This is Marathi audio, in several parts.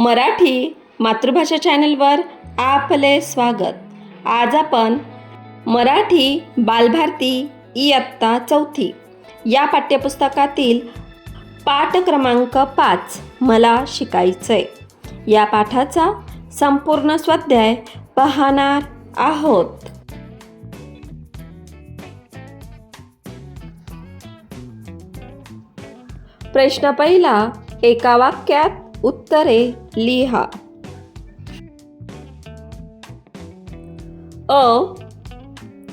मराठी मातृभाषा चॅनलवर आपले स्वागत. आज आपण मराठी बालभारती इयत्ता चौथी या पाठ्यपुस्तकातील पाठ क्रमांक पाच मला शिकायचंय. या पाठाचा संपूर्ण स्वाध्याय पाहणार आहोत. प्रश्न पहिला एका वाक्यात उत्तरे लिहा. अ.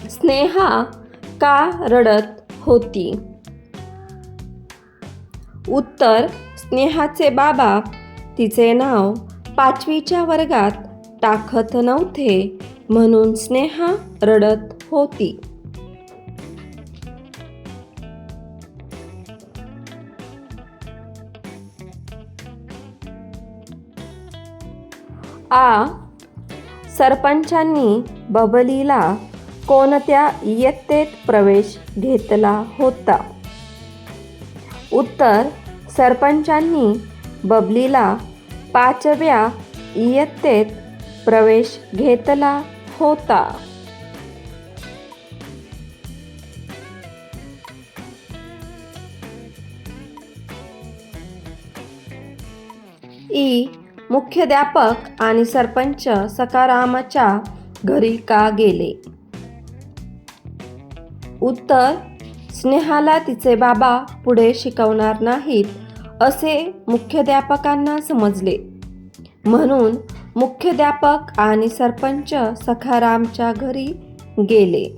स्नेहा का रडत होती? उत्तर स्नेहाचे बाबा तिचे नाव पाचवीच्या वर्गात टाकत नव्हते म्हणून स्नेहा रडत होती. आ. सरपंचांनी बबलीला कोणत्या इयत्तेत प्रवेश घेतला होता? उत्तर. सरपंचांनी बबलीला पाचव्या इयत्तेत प्रवेश घेतला होता. ई. मुख्याध्यापक आणि सरपंच सकारामच्या घरी का गेले? उत्तर स्नेहाला तिचे बाबा पुढे शिकवणार नाहीत असे मुख्याध्यापकांना समजले. म्हणून मुख्याध्यापक आणि सरपंच सखारामच्या घरी गेले.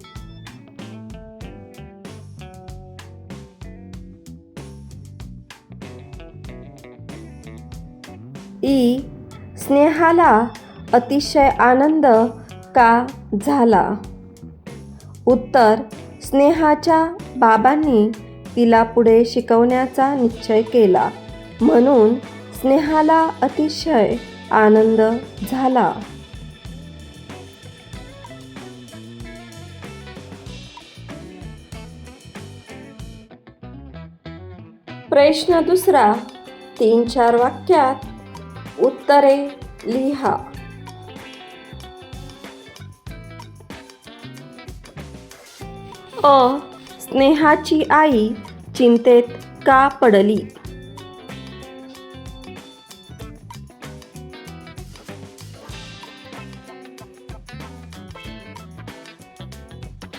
ई स्नेहाला अतिशय आनंद का झाला? उत्तर स्नेहाच्या बाबांनी तिला पुढे शिकवण्याचा निश्चय केला. म्हणून स्नेहाला अतिशय आनंद झाला. प्रश्न दुसरा तीन चार वाक्यात उत्तरे लिहा. अ स्नेहाची आई चिंतेत का पडली?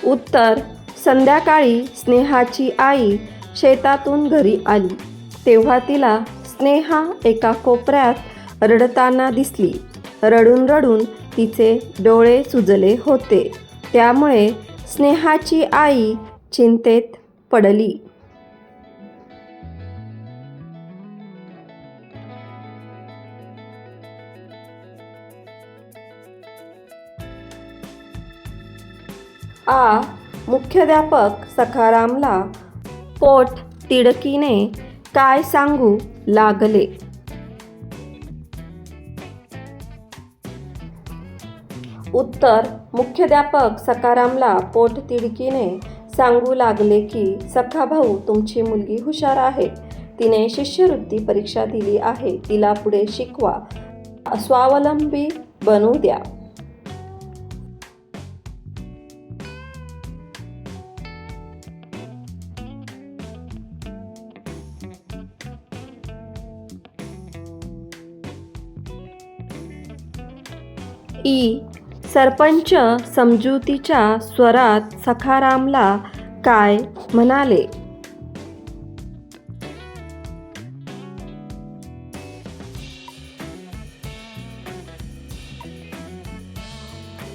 उत्तर संध्याकाळी स्नेहाची आई शेतातून घरी आली. तेव्हा तिला स्नेहा एका कोपऱ्यात रडताना दिसली. रडून रडून तिचे डोळे सुजले होते. त्यामुळे स्नेहाची आई चिंतेत पडली. आ मुख्याध्यापक सखारामला पोट तिडकीने काय सांगू लागले? उत्तर मुख्याध्यापक सकारामला पोटतिडकीने सांगू लागले की सखा भाऊ तुमची मुलगी हुशार आहे. तिने शिष्यवृत्ती परीक्षा दिली आहे. तिला पुढे शिकवा. स्वावलंबी बनू द्या. ई. सरपंच समजुतीच्या स्वरात सखारामला काय म्हणाले?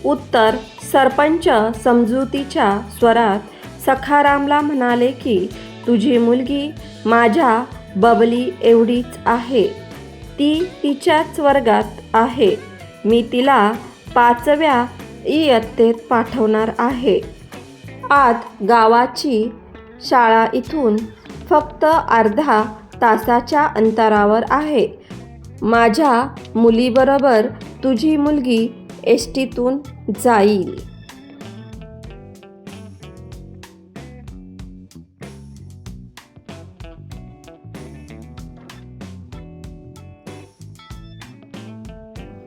उत्तर सरपंच समजुतीच्या स्वरात सखारामला म्हणाले की तुझी मुलगी माझ्या बबली एवढीच आहे. ती तिच्याच वर्गात आहे. मी तिला पाचव्या इयत्तेत पाठवणार आहे. आत गावाची शाळा इथून फक्त अर्धा तासाच्या अंतरावर आहे. माझ्या मुलीबरोबर तुझी मुलगी एस टीतून जाईल.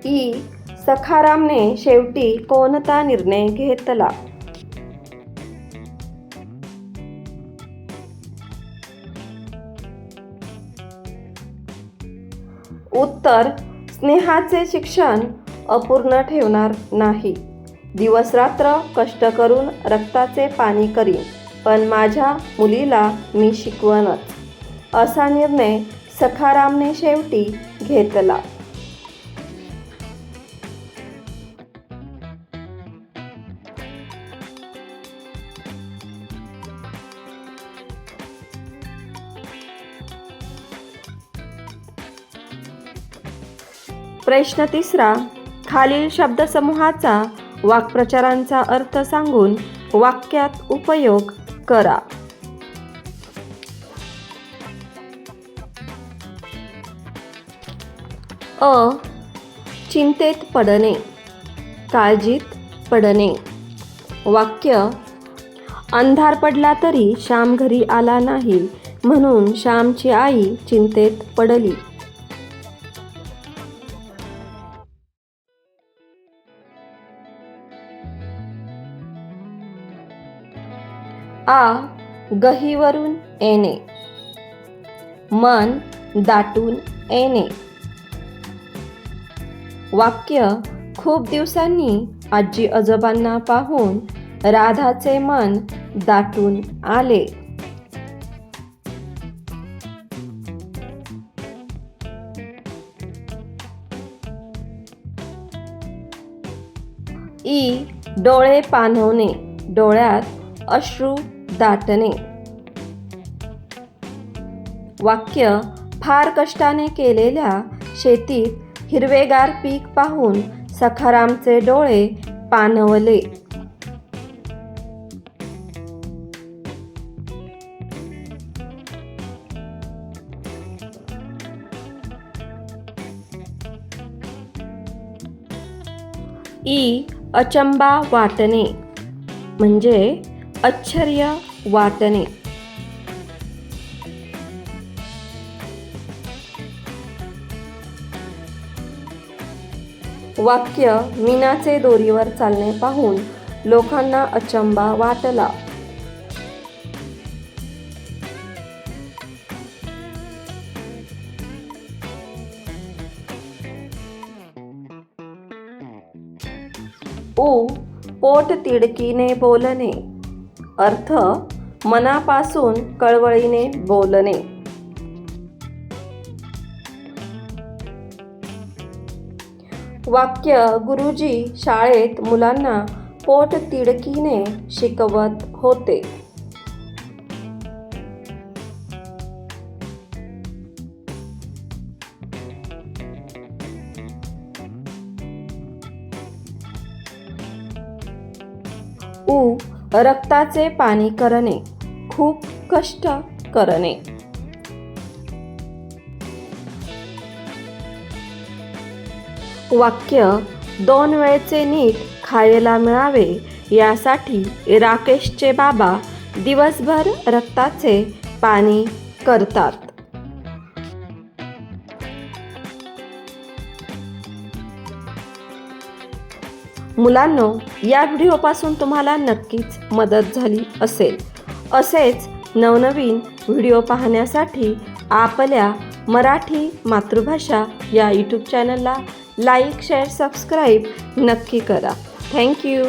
ई सखारामने शेवटी कोणता निर्णय घेतला? उत्तर स्नेहाचे शिक्षण अपूर्ण ठेवणार नाही. दिवसरात्र कष्ट करून रक्ताचे पाणी करीन पण माझ्या मुलीला मी शिकवणच असा निर्णय सखारामने शेवटी घेतला. प्रश्न तिसरा खालील शब्दसमूहाचा वाक्प्रचारांचा अर्थ सांगून वाक्यात उपयोग करा. अ. चिंतेत पडणे काळजीत पडणे. वाक्य अंधार पडला तरी श्याम घरी आला नाही म्हणून श्यामची आई चिंतेत पडली. आ गहीवरून येणे. मन दाटून येणे. वाक्य खूप दिवसांनी आजी आजोबांना पाहून राधाचे मन दाटून आले. ई डोळे पाणवणे डोळ्यात अश्रू दाटणे वाक्य फार कष्टाने केलेल्या शेतीत हिरवेगार पीक पाहून सखारामचे डोळे पानवले. ई. अचंबा वाटणे. म्हणजे आश्चर्य वाटणे. वाक्य मीनाचे दोरीवर चालणे पाहून लोकांना अचंबा वाटला. उ पोट तिडकीने बोलणे. अर्थ मनापासून कळवळीने बोलणे. वाक्य गुरुजी शाळेत मुलांना पोट तिडकीने शिकवत होते. उ रक्ताचे पाणी करणे खूप कष्ट करणे. वाक्य दोन वेळचे नीट खायला मिळावे यासाठी राकेशचे बाबा दिवसभर रक्ताचे पाणी करतात. मुलांनो या व्हिडिओपासून तुम्हाला नक्कीच मदत झाली असेल. असेच नवनवीन व्हिडिओ पाहण्यासाठी आपल्या मराठी मातृभाषा या यूट्यूब चॅनलला लाईक शेअर सबस्क्राईब नक्की करा. थँक्यू